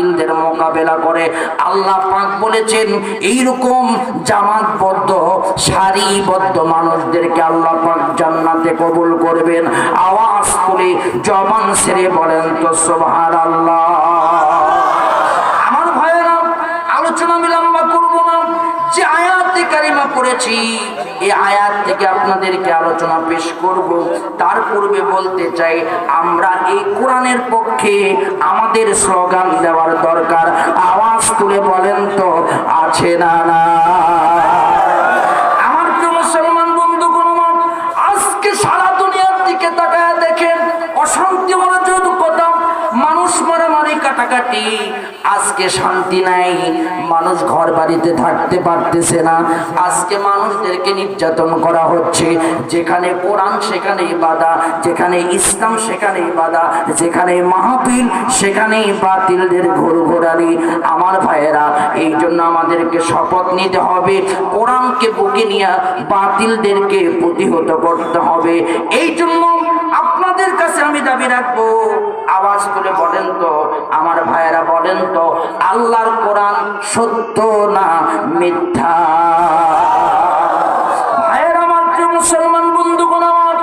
বাতিলদের মোকাবেলা করে। আল্লাহ পাক বলেছেন, এইরকম জামাতবদ্ধ, সারিবদ্ধ মানুষদেরকে আল্লাহ পাক জান্নাতে কবুল করবেন। আওয়াজ করে জবান সেরে বলেন তো সোভার আল্লাহ আমার ভাইয়েরা, আলোচনা আমি লম্বা করব না। যে আয়াতে কারিমা পড়েছি এই আয়াত থেকে আপনাদেরকে আলোচনা পেশ করব। তার পূর্বে বলতে চাই, আমরা এই কোরআনের পক্ষে আমাদের স্লোগান দেওয়ার দরকার। আওয়াজ তুলে বলেন তো, আছে না না? অশান্তি অরাজক কথা, মানুষ মারামারি কাটাকাটি আজকে শান্তি নাই। মানুষ ঘর বাড়িতে থাকতে পারতেছে না। আজকে মানুষদেরকে নির্যাতন করা হচ্ছে। যেখানে কোরআন সেখানেই বাধা, যেখানে ইসলাম সেখানেই বাধা, যেখানে মাহফিল সেখানেই বাতিলদের ঘোর ঘোরানি আমার ভাইয়েরা, এই জন্য আমাদেরকে শপথ নিতে হবে। কোরআনকে বুকে নিয়ে বাতিলদেরকে প্রতিহত করতে হবে। এই জন্য আপনাদের কাছে আমি দাবি রাখব। আওয়াজ করে বলেন তো, আমার ভাইয়েরা বলেন তো, আল্লাহর কোরআন সত্য না মিথ্যা? ভাইয়েরা মাত্র মুসলমান বন্ধুগণ আমার,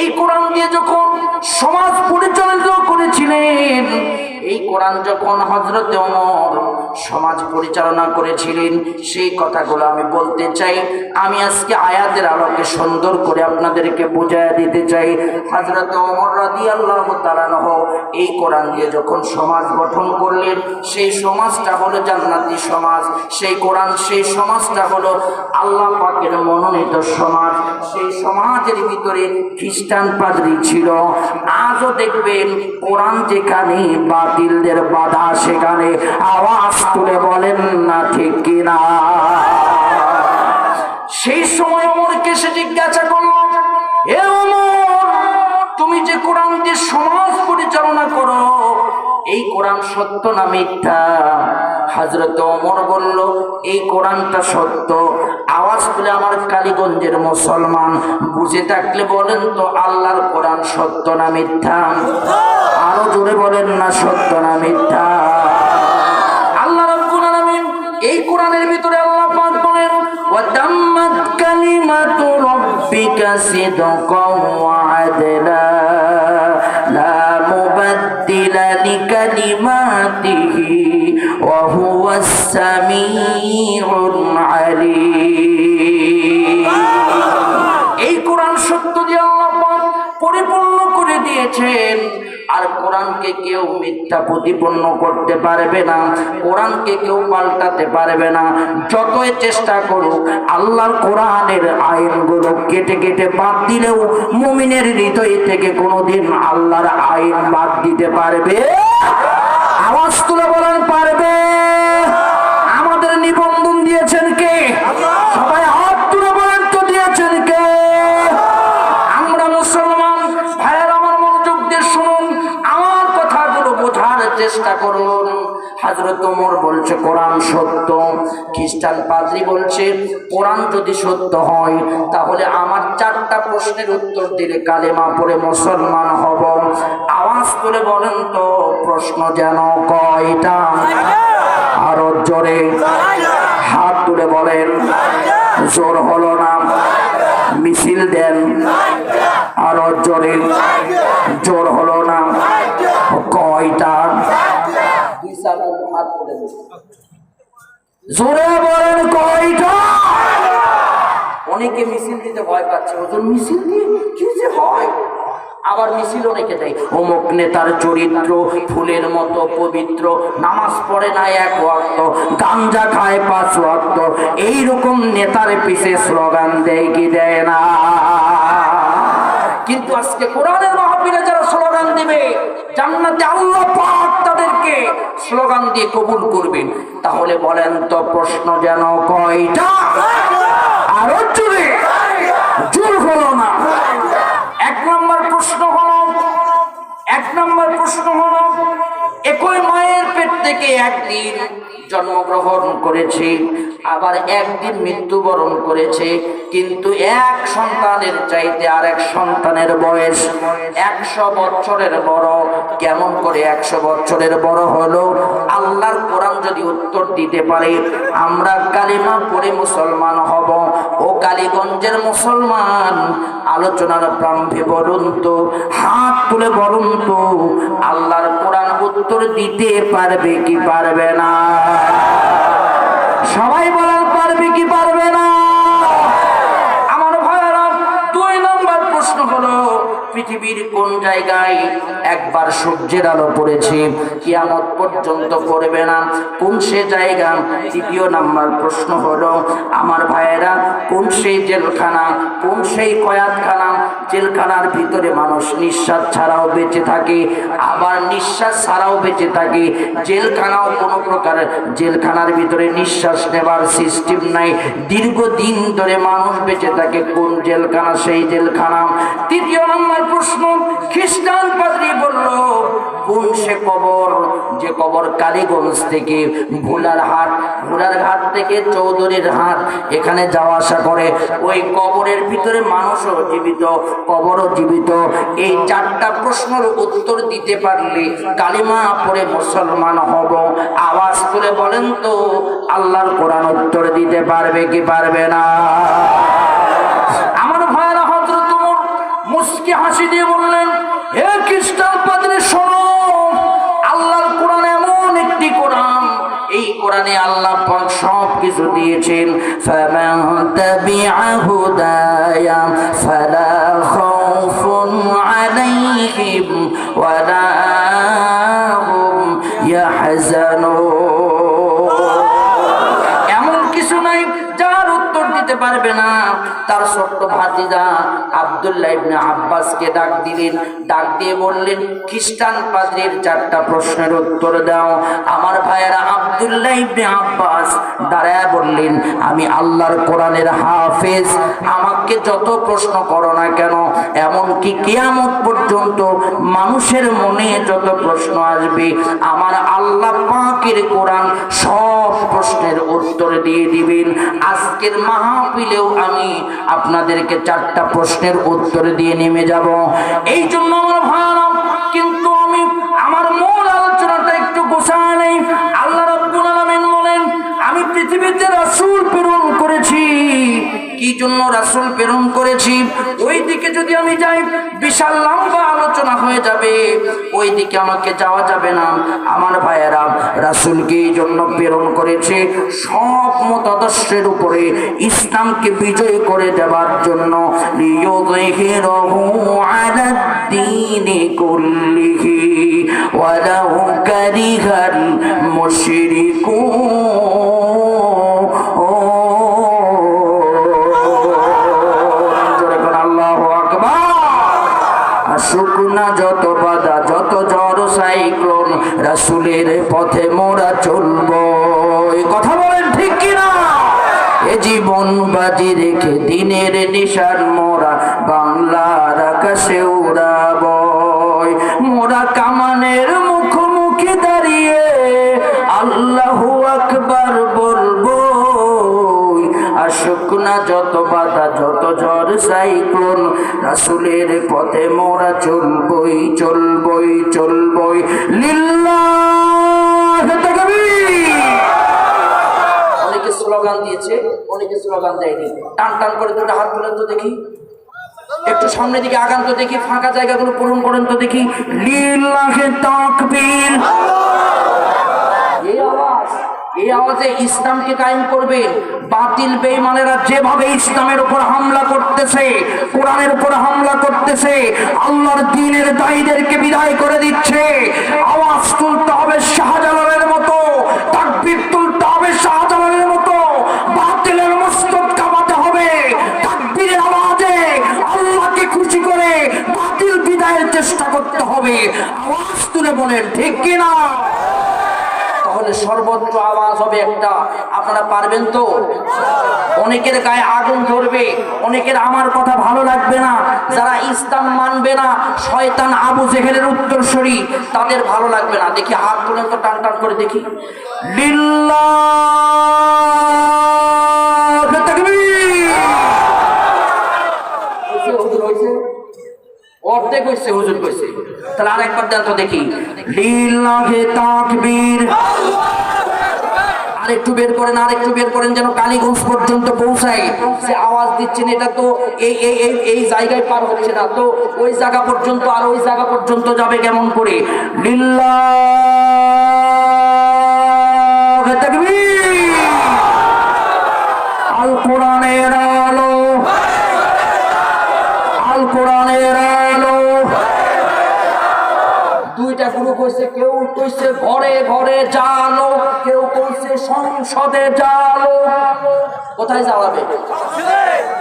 এই কোরআন দিয়ে যখন সমাজ পরিচালিত করেছিলেন, এই কোরআন যখন হজরত ওমর সমাজ পরিচালনা করেছিলেন, সেই কথাগুলো আমি বলতে চাই। আমি আজকে আয়াতের আলোকে সুন্দর করে আপনাদেরকে বুঝাইয়া দিতে চাই। হাজরত অমর রাদি আল্লাহ তালানহ এই কোরআন দিয়ে যখন সমাজ গঠন করলেন, সেই সমাজটা হলো জান্নাতি সমাজ। সেই কোরআন, সেই সমাজটা হলো আল্লাহ পাকের মনোনীত সমাজ। সেই সমাজের ভিতরে খ্রিস্টান পাদ্রী ছিল। আজও দেখবেন কোরআন যেখানে, বাতিলদের বাধা সেখানে। আওয়াজ তুলে বলেন না ঠিক কিনা। সেই সময় অমরকে সে জিজ্ঞাসা করল হে অমর, তুমি যে কোরআন দিয়ে সমাজ পরিচালনা করো, এই কোরআন সত্য না মিথ্যা? হাজরত অমর বলল, এই কোরআনটা সত্য। আওয়াজ তুলে আমার কালীগঞ্জের মুসলমান বুঝে থাকলে বলেন তো, আল্লাহর কোরআন সত্য না মিথ্যা? আরও জোরে বলেন না, সত্য না মিথ্যা? আল্লাহ রাব্বুল আলামিন এই কোরআনের ভিতরে আল্লাহ পাক বলেন ওয়া তাম্মাত কালিমাতু রাব্বিকা সিদকাও ওয়া আদলা। লা মুবাদ্দিলা লিকালিমাতিহি হুয়াস সামিউল আলিম এই কোরআন সত্য দিয়ে আল্লাহ পরিপূর্ণ করে দিয়েছেন। আর কোরআনকে কেউ মিথ্যা প্রতিপন্ন করতে পারবে না, কোরআনকে কেউ পাল্টাতে পারবে না। যতই চেষ্টা করুক, আল্লাহর কোরআনের আইনগুলো কেটে কেটে বাদ দিলেও মুমিনের হৃদয় থেকে কোনোদিন আল্লাহর আইন বাদ দিতে পারবে। আওয়াজ তুলে বলেন, পারবে? আমাদের নিবন্ধন দিয়েছেন কে? সবাই হাত তুলে বলেন তো, দিয়েছেন কে? আমরা মুসলমান, ভাইয়ের আমার মনোযোগ দিয়ে শুনুন, আমার কথাগুলো বোঝার চেষ্টা করুন। হাজরত ওমর বলছে, কোরআন সত্য। খ্রিস্টান পাদ্রি বলছে, কোরআন যদি সত্য হয়, তাহলে আমার চারটা প্রশ্নের উত্তর দিলে কালেমা পড়ে মুসলমান হব। আওয়াজ করে বলেন তো, প্রশ্ন যেন কয়টা? আরও জোরে। হাত তুলে বলেন। জোর হলো না। মিছিল দেন। আরও জোরে। জোর হলো না। কয়টা? হাত তুলে। জোরে বলেন কয়টা? অনেকে মিছিল দিতে ভয় পাচ্ছে। ওজন মিছিল দিয়ে কি যে হয়? আবার মিছিল অনেকে দেয়। অমুক নেতার চরিত্র ফুলের মতো পবিত্র, নামাজ পড়ে না এক ওয়াক্ত, গাঞ্জা খায় পাঁচ ওয়াক্ত। এইরকম নেতার পিছে স্লোগান দেয় কি দেয় না? কিন্তু আজকে কোরআনের মাহফিলে যারা স্লোগান দিবে, জান্নাতে আল্লাহ পাক তাদেরকে স্লোগান দিয়ে কবুল করবেন। তাহলে বলেন তো প্রশ্ন যেন কয়টা? আরও জোরে জোর হলো না। এক নম্বর প্রশ্ন হলো, এক নম্বর প্রশ্ন হলো, একই মায়ের পেট থেকে একদিন জন্মগ্রহণ করেছে, আবার একদিন মৃত্যুবরণ করেছে, কিন্তু এক সন্তানের চাইতে আর এক সন্তানের বয়স একশো বছরের বড়। কেমন করে একশো বছরের বড় হলো? যদি উত্তর দিতে পারে, আমরা কালিমা পড়ে মুসলমান হব। ও কালীগঞ্জের মুসলমান, আলোচনার প্রাম্ভে বলুন তো, হাত তুলে বলুন তো, আল্লাহর কোরআন উত্তর দিতে পারবে কি পারবে না? সবাই বলার পারবে কি পারবে পৃথিবীর কোন জায়গায় একবার সূর্যের আলো পড়েছে, কিয়ামত পর্যন্ত পড়বে না। কোন সে জায়গা? তৃতীয় নাম্বার প্রশ্ন হলো, আমার ভাইয়েরা, কোন সেই জেলখানা, কোন সেই কয়াতখানা, জেলখানার ভিতরে মানুষ নিঃশ্বাস ছাড়াও বেঁচে থাকে, আবার নিঃশ্বাস ছাড়াও বেঁচে থাকে। জেলখানাও কোনো প্রকার জেলখানার ভিতরে নিঃশ্বাস নেবার সিস্টেম নাই। দীর্ঘদিন ধরে মানুষ বেঁচে থাকে কোন জেলখানা, সেই জেলখানা। তৃতীয় নম্বর প্রশ্ন, খ্রিস্টান পাদ্রী বলল, কোন সে কবর? যে কবর কালীগঞ্জ থেকে, ভোলার হাট, ভোলার ঘাট থেকে চৌধুরীর হাট, এখানে যাওয়া আসা করে। ওই কবরের ভিতরে মানুষও জীবিত, কবরও জীবিত। এই চারটা প্রশ্নের উত্তর দিতে পারলে কালিমা পরে মুসলমান হব। আওয়াজ তুলে বলেন তো, আল্লাহর কোরআন উত্তর দিতে পারবে কি পারবে না? কিছু দিয়েছেন ফামান তাবিআ হুদায়া ফালা খাউফুন আলাইহিম ওয়ালা হুম ইয়াহজানুন এমন কিছু নাই দিতে পারবে না। তার ছোট্ট ভাতিজা আব্দুল্লাহ ইবনে আব্বাসকে ডাক দিলেন। ডাক দিয়ে বললেন, খ্রিস্টান পাদ্রীর চারটা প্রশ্নের উত্তর দাও। আমার ভাইয়েরা আব্দুল্লাহ ইবনে আব্বাস দাঁড়ায় বললেন, আমি আল্লাহর কোরআনের হাফেজ। আমাকে যত প্রশ্ন করো না কেন, এমনকি কিয়ামত পর্যন্ত মানুষের মনে যত প্রশ্ন আসবে, আমার আল্লাহ পাকের কোরআন সব প্রশ্নের উত্তর দিয়ে দিবেন। আজকের মাহফিলেও আমি আপনাদেরকে চারটা প্রশ্নের উত্তর দিয়ে নেমে যাব। এই জন্য আমার ভালো কিন্তু আমি আমার মূল আলোচনাটা একটু গোছায় নেই। আল্লাহ রব্বুল আলামিন বলেন, আমি পৃথিবীতে রাসূল প্রেরণ করেছি। কি জন্য রাসূল প্রেরণ করেছি? ওই দিকে যদি আমি যাই, বিশাল লম্বা আলোচনা হয়ে যাবে। ওই দিকে আমাকে যাওয়া যাবে না। আমার ভাইয়েরা রাসূলকে এই জন্য প্রেরণ করেছে? সব মতাদর্শের উপরে ইসলামকে বিজয় করে দেওয়ার জন্য। মুশরিকুন। আসুক যত বাধা, যত ঝড় সাইক্লোন, রাসুলের পথে মোরা চলবো। কথা বলেন ঠিক কিনা? এ জীবন বাজি রেখে দিনের নিশান মোরা বাংলার আকাশে উড়াব। মোরা কামানের মুখোমুখি দাঁড়িয়ে আল্লাহু আকবার বলব আসুক না সাইক্লোন রাসুলের পথে মোরা চলবই চলবই চলবই। লিল্লাহ অনেকে স্লোগান দিয়েছে, অনেকে স্লোগান দেয়নি। টান টান করে দুটো হাত তুলেন তো দেখি। একটু সামনের দিকে আগান তো দেখি, ফাঁকা জায়গাগুলো পূরণ করেন তো দেখি। লিল্লাহে তাকবীর। আওয়াজ এই আওয়াজে ইসলামকে কায়েম করবে। বাতিল বেঈমানেরা যেভাবে ইসলামের উপর হামলা করতেছে, কোরআনের উপর হামলা করতেছে, আল্লাহর দ্বীনের দায়ীদেরকে বিদায় করে দিচ্ছে। আওয়াজ তুলতে হবে শাহজালালের মতো, তাকবীর তুলতে হবে শাহজালালের মতো, বাতিলের মস্তক কামাতে হবে। তাকবীরের আওয়াজে আল্লাহকে খুশি করে বাতিল বিদায়ের চেষ্টা করতে হবে। আওয়াজ তুলে বলেন, ঠিক কিনা? তাহলে সর্বোচ্চ আওয়াজ হবে একটা। আপনারা পারবেন তো? অনেকের গায়ে আগুন ধরবে, অনেকের আমার কথা ভালো লাগবে না, যারা ইসলাম মানবে না, শয়তান আবু জেহেলের উত্তরসূরি, তাদের ভালো লাগবে না। দেখি হাত তুলেন তো টান টান করে দেখি? অর্ধেক হয়েছে, হুজুর কইছে তাহলে লিল্লাহে তাকবীর। বের করেন বের করেন যেন কালীগঞ্জ পর্যন্ত পৌঁছায়। আওয়াজ দিচ্ছেন, এটা তো এই এই এই জায়গায় পার হচ্ছে না। তো ওই জায়গা পর্যন্ত আর ওই জায়গা পর্যন্ত যাবে কেমন করে? লিল্লাহ আল কোরআনের আলো আল কোরআনের আলো দুইটা গ্রুপ হয়েছে কেউ কইছে, ঘরে ঘরে জালো, কেউ কইছে, সংসদে জালো। কোথায় জ্বালাবে?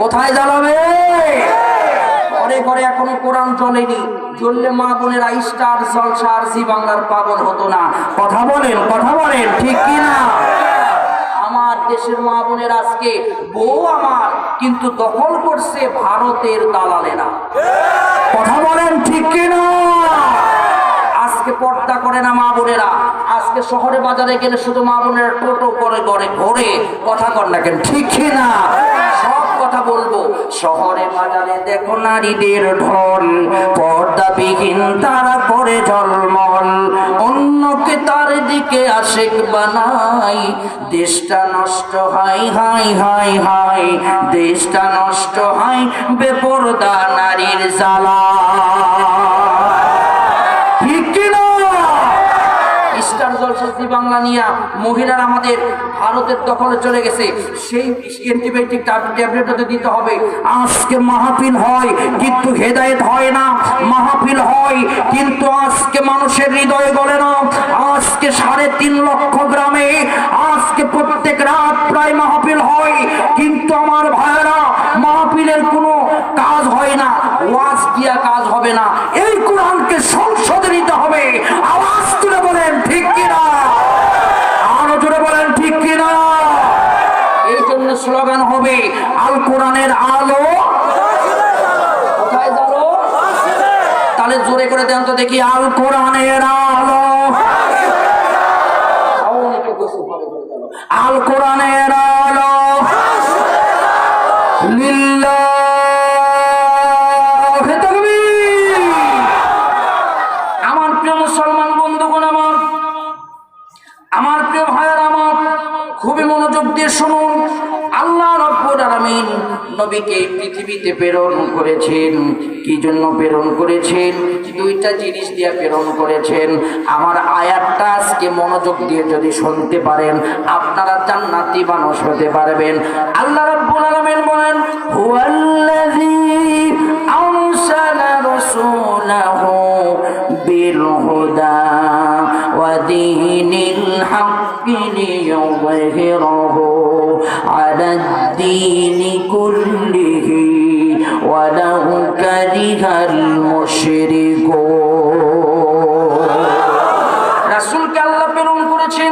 কোথায় জ্বালাবে? ঘরে ঘরে এখনও কোরআন চলেনি চললে মা বোনেরা স্টার আর জি বাংলার পাগল হতো না। কথা বলেন কথা বলেন, ঠিক কি না? আমার দেশের মা বোনের আজকে বউ আমার, কিন্তু দখল করছে ভারতের দালালেরা কথা বলেন ঠিক কিনা আজকে পর্দা করে না মা বোনেরা। আজকে শহরে বাজারে গেলে শুধু মা বোনেরা টোটো করে করে ঘোরে। কথা কর না কেন? ঠিক কিনা? সব কথা বলব। শহরে বাজারে দেখো নারীদের ঢল পর্দাবিহীন তারা করে ঝলমল অন্যকে তার দিকে আশেক বানাই দেশটা নষ্ট হয় হাই হাই হাই দেশটা নষ্ট হয়, বেপরদা নারীর জ্বালা। বাংলা নিয়া মহিলারা আমাদের ভারতের দখলে চলে গেছে, সেই অ্যান্টিবায়োটিক ট্যাবলেট দিতে হবে। আজকে মাহফিল হয়, কিন্তু হেদায়েত হয় না। মাহফিল হয়, কিন্তু আজকে মানুষের হৃদয়ে গলে না। আজকে সাড়ে তিন লক্ষ গ্রামে, আজকে প্রত্যেক রাত প্রায় মাহফিল হয়, কিন্তু আমার ভাইয়েরা, মাহফিলের কোনো কাজ হয় না, ওয়াজ দিয়া কাজ হবে না। এই কোরআনকে সংসদে নিতে হবে আওয়াজ তুলে বলেন ঠিক কিনা আরও জোরে বলেন ঠিক কিনা এই জন্য স্লোগান হবে, আল কোরআনের আলো। তাহলে জোরে করে দেন তো দেখি, আল কোরআনের আলো। আল কোরআনের আলো। নবীকে এই পৃথিবীতে প্রেরণ করেছেন কি জন্য প্রেরণ করেছেন দুইটা জিনিস দিয়ে প্রেরণ করেছেন আমার আয়াতটা আজকে মনোযোগ দিয়ে যদি শুনতে পারেন আপনারা জান্নাতি মানুষ হতে পারবেন আল্লাহ রব্বুল আলামিন বলেন হুয়াল্লাযী আরসালা রাসূলাহু বিল হুদা ودين الحق ليظهره على الدين كله বিহাল মুশরিক রাসূলকে আল্লাহ প্রেরণ করেছেন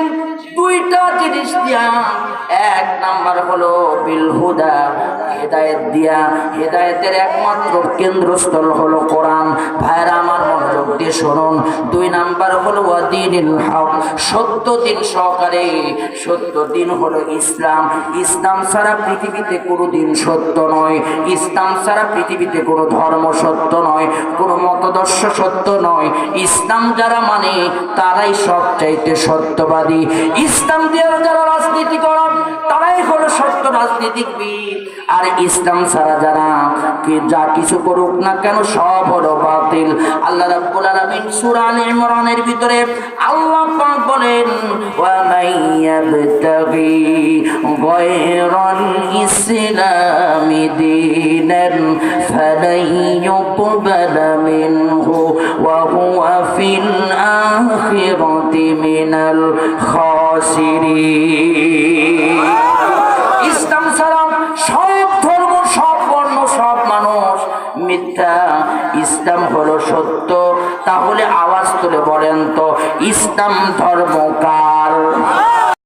দুইটা জিনিস দিয়া। এক নাম্বার হলো বিলহুদা হেদায়েত দিয়া। হেদায়েতের একমাত্র কেন্দ্রস্থল হলো কোরআন। ভাইরা মনোযোগ দিয়ে শুনুন। দুই নাম্বার হলো সত্য দিন সহকারে, সত্য দিন হলো ইসলাম। ইসলাম ছাড়া পৃথিবীতে কোনো দিন সত্য নয়। ইসলাম ছাড়া পৃথিবীতে কোনো ধর্ম সত্য নয়, কোনো মতদর্শ সত্য নয়। ইসলাম যারা মানে তারাই সব চাইতে সত্যবাদী। ইসলাম দিয়ে যারা রাজনীতি করেন তারাই হলো সত্য রাজনীতিবিদ আর ইসলাম ছাড়া যারা কে যা কিছু করুক না কেন সব হলো বাতিল। আল্লাহ রাব্বুল আলামিন সূরা আলে ইমরানের ভিতরে আল্লাহ পাক বলেন, ওয়া মাইয়াবতাগি গায়রাল ইসলামি দীনান ফালাই ইউকবালা মিনহু ওয়া হুয়া ফিল আখিরাতি মিনাল খাসিরিন। ইসলাম ছাড়া সব ধর্ম, সব বর্ণ, সব মানুষ মিথ্যা। ইসলাম হলো সত্য। তাহলে আওয়াজ তুলে বলেন তো, ইসলাম ধর্ম কার?